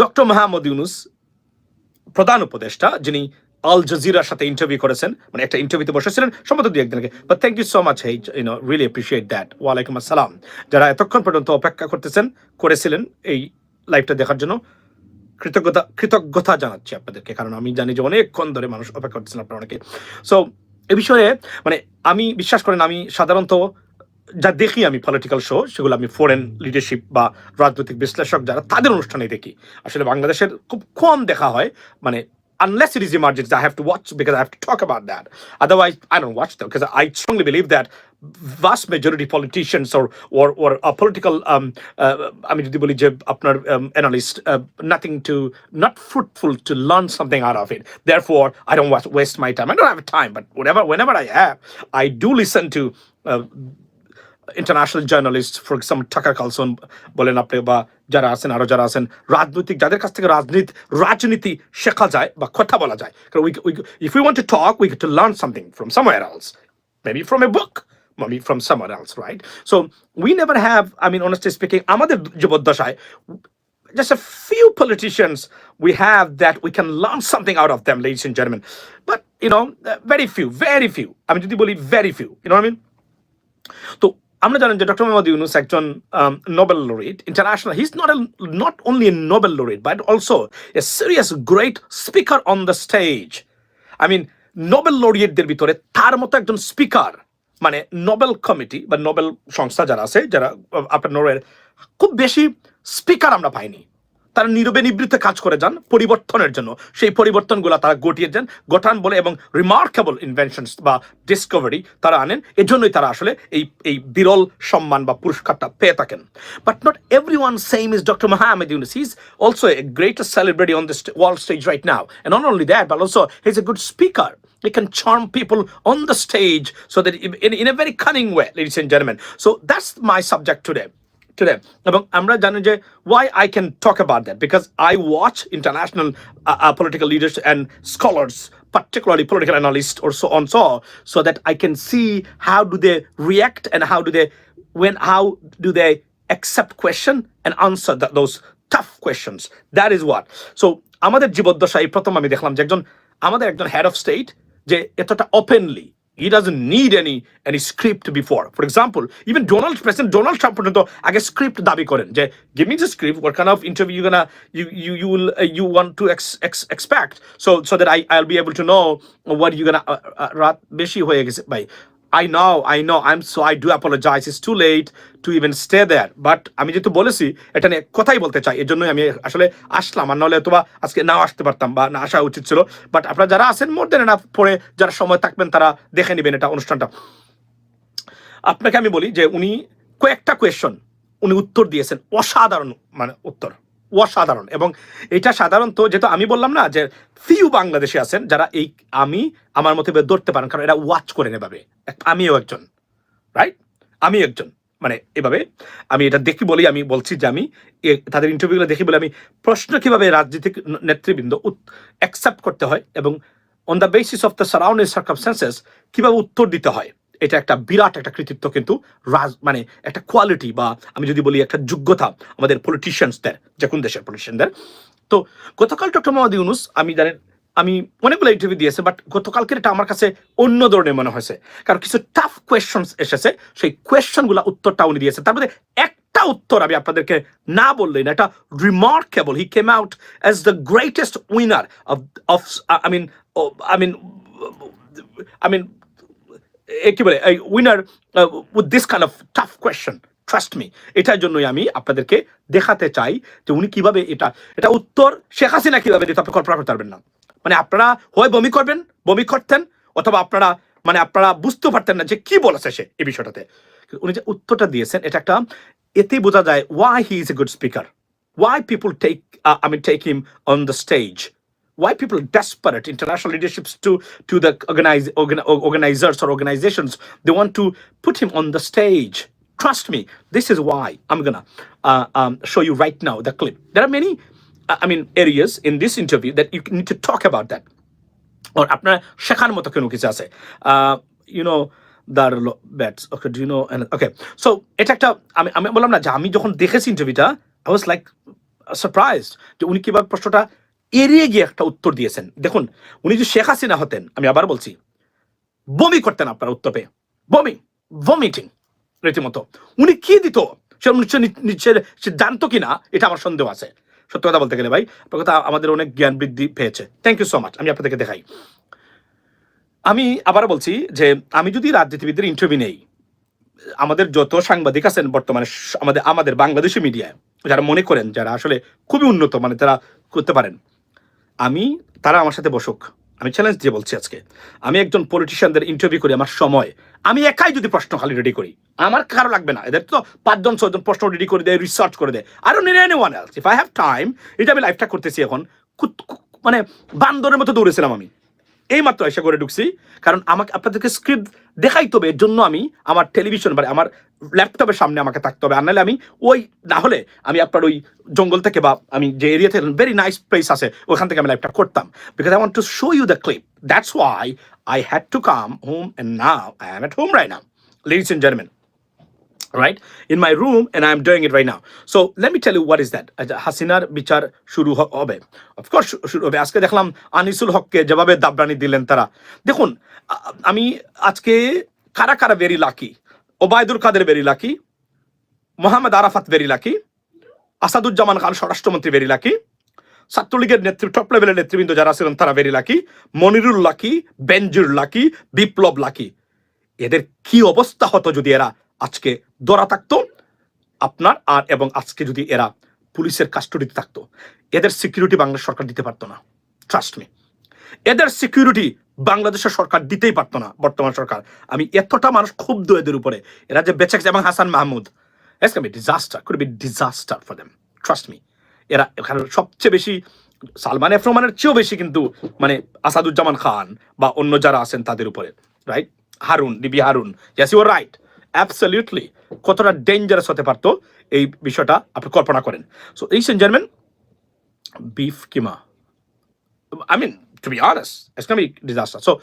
Doctor Mahmud Yunus প্রধান উপদেষ্টা, যিনি আল জাজিরার সাথে ইন্টারভিউ করেছেন মানে একটা ইন্টারভিউতে বসেছিলেন, সম্ভবত দু একদিন আগে। But thank you so much hey you know really appreciate that ওয়ালাইকুম আসসালাম। যারা এতক্ষণ পর্যন্ত অপেক্ষা করতেছেন, করেছিলেন এই লাইভটা দেখার জন্য, কৃতজ্ঞতা কৃতজ্ঞতা জানাচ্ছি আপনাদেরকে, কারণ আমি জানি যে অনেকক্ষণ ধরে মানুষ অপেক্ষা করতেছেন আপনারা অনেকে। সো এ বিষয়ে মানে আমি বিশ্বাস করেন, আমি সাধারণত যা দেখি আমি পলিটিক্যাল শো সেগুলো আমি ফরেন লিডারশিপ বা রাজনৈতিক বিশ্লেষক যারা তাদের অনুষ্ঠানে দেখি আসলে বাংলাদেশের খুব কম দেখা হয় মানে unless it is emergency, I have to watch because I have to talk about that. Otherwise, I don't watch them because I strongly believe that vast majority politicians or or or a political um uh, I mean যদি বলি যে আপনার um, analyst uh, nothing to not fruitful to learn something out of it. Therefore, I don't wa- waste my time. I don't have time, but whatever whenever I have, I do listen to. Uh, International journalist for example Tucker Carlson বলেন আপনি বা যারা আছেন আরো যারা আছেন রাজনৈতিক যাদের কাছ থেকে রাজনীতি রাজনীতি শেখা যায় বা কথা বলা যায় কারণ we if you want to talk we to learn something from somewhere else maybe from a book maybe from somewhere else, right? So we never have, I mean, honestly speaking, আমাদের জীবদ্দশায় just a few politicians we have that we can learn something out of them, ladies and gentlemen. But, you know, uh, very few, very few. I mean, যদি বলি very few, you know what I mean? তো আমরা জানেন যে doctor Mohammad Yunus একজন Nobel laureate international he is not not only a Nobel laureate but also a serious great speaker on the stage I mean Nobel লোরিয়েটদের ভিতরে তার মতো একজন speaker মানে নোবেল কমিটি বা নোবেল সংস্থা যারা আছে, যারা আপনার নোবেল খুব বেশি স্পিকার আমরা পাইনি। তারা নীরবে নিবৃত্তে কাজ করে যান পরিবর্তনের জন্য। সেই পরিবর্তনগুলো তারা গটিয়ে যান গঠান বলে এবং রিমার্কেবল ইনভেনশনস বা ডিসকভারি তারা আনেন। এজন্যই তারা আসলে এই এই বিরল সম্মান বা পুরস্কারটা পেয়ে থাকেন। But not every one same is doctor Mahmud Yunus is also a greatest celebrity on this world stage right now and not only that but also he's a good speaker. He can charm people on the stage so that in, in a very cunning way ladies and gentlemen. So that's my subject today. Today এবং আমরা জানি যে why I can talk about that because I watch international uh, uh, political leaders and scholars particularly political analysts or so on so so that I can see how do they react and how do they when how do they accept question and answer that, those tough questions that is what so আমাদের জীবদ্দশায় প্রথম আমি দেখলাম যে একজন আমাদের একজন head of state যে এতটা openly he doesn't need any any script before. For example, even Donald President Donald Trump পর্যন্ত আগে script দাবি করেন যে give me the script what kind of interview you gonna you you you will uh, you want to ex, ex, expect so so that I I'll be able to know what you gonna uh, uh, রাত বেশি হয়ে গেছে ভাই I know, I know. I'm so I do apologize. It's too late to even stay there. But আমি যেহেতু বলেছি এটা নিয়ে কথাই বলতে চাই এর জন্যই আমি আসলে আসলাম আর নাহলে অথবা আজকে নাও আসতে পারতাম বা না আসা উচিত ছিল বাট আপনারা যারা আছেন মোর দেন এনাফ পরে যারা সময় থাকবেন তারা দেখে নেবেন এটা অনুষ্ঠানটা আপনাকে আমি বলি যে উনি কয়েকটা কোয়েশন উনি উত্তর দিয়েছেন অসাধারণ মানে উত্তর অসাধারণ। এবং এটা সাধারণত যেহেতু আমি বললাম না যে ফিউ বাংলাদেশে আছেন যারা এই আমি আমার মতে ধরতে পারেন, কারণ এরা ওয়াচ করেন এভাবে। আমিও একজন রাইট আমি একজন। মানে এভাবে আমি এটা দেখি বলি আমি বলছি যে আমি তাদের ইন্টারভিউগুলো দেখি বলে আমি প্রশ্ন কীভাবে রাজনৈতিক নেতৃবৃন্দ অ্যাকসেপ্ট করতে হয় এবং on the basis of the surrounding circumstances কীভাবে উত্তর দিতে হয়। এটা একটা বিরাট একটা কৃতিত্ব কিন্তু রাজ মানে একটা কোয়ালিটি বা আমি যদি বলি একটা যোগ্যতা আমাদের পলিটিশিয়ানসদের যে কোন দেশের পলিটিশিয়ানদের তো গতকাল ডক্টর মোহাম্মদ ইউনুস, আমি জানেন, আমি অনেকগুলো ইন্টারভিউ দিয়েছে বাট গতকালকের এটা আমার কাছে অন্য ধরনের মনে হয়েছে। কারণ কিছু টাফ কোয়েশ্চন এসেছে, সেই কোয়েশ্চনগুলো উত্তরটা উনি দিয়েছে তার মধ্যে একটা উত্তর আমি আপনাদেরকে না বললেই না, এটা remarkable he came out as the greatest winner of of I mean I mean I mean কি বলে winner with this kind of tough question trust me এটার জন্যই আমি আপনাদেরকে দেখাতে চাই যে উনি কীভাবে এটা এটা উত্তর শেখ হাসিনা কীভাবে দিতে, আপনি কল্পনা করতে পারবেন না। মানে আপনারা হয় বমি করবেন, বমি করতেন, অথবা আপনারা মানে আপনারা বুঝতে পারতেন না যে কি বলেছে সে এই বিষয়টাতে। উনি যে উত্তরটা দিয়েছেন, এটা একটা, এতেই বোঝা যায় why he is a good speaker why people take I mean, take him on the stage why people desperate international leaderships to to the organize, organ, organizers or organizations they want to put him on the stage trust me this is why i'm gonna uh, um, show you right now the clip there are many uh, i mean areas in this interview that you need to talk about that or আপনার শেখার মতো কোনো কিছু আছে you know their bats okay do know okay so এটা একটা আমি আমি বললাম না যে আমি যখন দেখেছি ইন্টারভিউটা আই ওয়াজ লাইক সারপ্রাইজ যে উনি কিভাবে প্রশ্নটা এড়িয়ে গিয়ে একটা উত্তর দিয়েছেন। দেখুন, উনি যে শেখ হাসিনা হতেন, আমি আবার বলছি, বমি করতেন আপনার উত্তর পেয়ে বমি ভমিটিং রীতিমতো। উনি কি দিত? সে নিশ্চয় জানতো কিনা? এটা আমার সন্দেহ আছে। সত্য কথা বলতে গেলে ভাই, আপনার কথা আমাদের অনেক জ্ঞান বৃদ্ধি পেয়েছে। থ্যাংক ইউ সো মাচ আমি আপনাদেরকে দেখাই। আমি আবার বলছি যে, আমি যদি রাজনীতিবিদদের ইন্টারভিউ নেই, আমাদের যত সাংবাদিক আছেন বর্তমানে, আমাদের আমাদের বাংলাদেশি মিডিয়ায় যারা মনে করেন, যারা আসলে খুবই উন্নত মানে তারা করতে পারেন আমি, তারা আমার সাথে বসুক। আমি চ্যালেঞ্জ দিয়ে বলছি আজকে। আমি একজন পলিটিশিয়ানদের ইন্টারভিউ করি আমার সময়। আমি একাই যদি প্রশ্ন খালি রেডি করি, আমার কারও লাগবে না। এদের তো পাঁচজন ছজন প্রশ্ন রেডি করে দেয় রিসার্চ করে দেয়। আর any one else if I have time এটা আমি লাইফটা করতেছি এখন মানে বান্দরের মতো দৌড়েছিলাম আমি। এই মাত্র এসে করে ঢুকছি, কারণ আমাকে আপনাদেরকে স্ক্রিপ্ট দেখাইতে হবে। এর জন্য আমি আমার টেলিভিশন মানে আমার ল্যাপটপের সামনে আমাকে থাকতে হবে। আর নাহলে আমি ওই না হলে আমি আপনার ওই জঙ্গল থেকে বা আমি যে এরিয়াতে ভেরি নাইস প্লেস আছে ওখান থেকে আমি ল্যাপটপ করতাম। Because I want to show you the clip that's why I had to come home and now I am at home right now ladies and gentleman right? In my room and i'm doing it right now. So let me tell you what is that. আচ্ছা, হাসিনার বিচার শুরু হবে। Of course শুরু হবে। আজকে দেখলাম আনিসুল হককে যেভাবে দাবরানি দিলেন তারা। দেখুন আমি আজকে কারা কারা very lucky Obaidul Quader very lucky Mohammad Arafat very lucky Asaduzzaman Khan স্বরাষ্ট্রমন্ত্রী ভেরি লাকি ছাত্রলীগের নেতৃত্ব টপ লেভেলের নেতৃবৃন্দ যারা ছিলেন তারা very lucky Monirul lucky Benazir lucky, Biplob lucky. এদের কি অবস্থা হতো যদি এরা আজকে দরা থাকতো? আপনার আর এবং আজকে যদি এরা পুলিশের কাস্টডিতে থাকতো, এদের সিকিউরিটি বাংলাদেশ সরকার দিতে পারতো না। ট্রাস্ট মি এদের সিকিউরিটি বাংলাদেশের সরকার দিতেই পারতো না বর্তমান সরকার। আমি এতটা মানুষ ক্ষুব্ধ এদের উপরে। এরা যে বেঁচে গেছে এবং Hasan Mahmud. Be disaster could be disaster for them trust me এরা এখানে সবচেয়ে বেশি সালমান এফ রহমানের চেয়েও বেশি কিন্তু মানে আসাদুজ্জামান খান বা অন্য যারা আছেন তাদের উপরে right Harun DB Harun. Yes your right absolutely কতটা ডেঞ্জারাস হতে পারতো এই বিষয়টা আপনি কল্পনা করেন। সো এই gentleman beef keema I mean, to be honest, it's gonna be disaster. So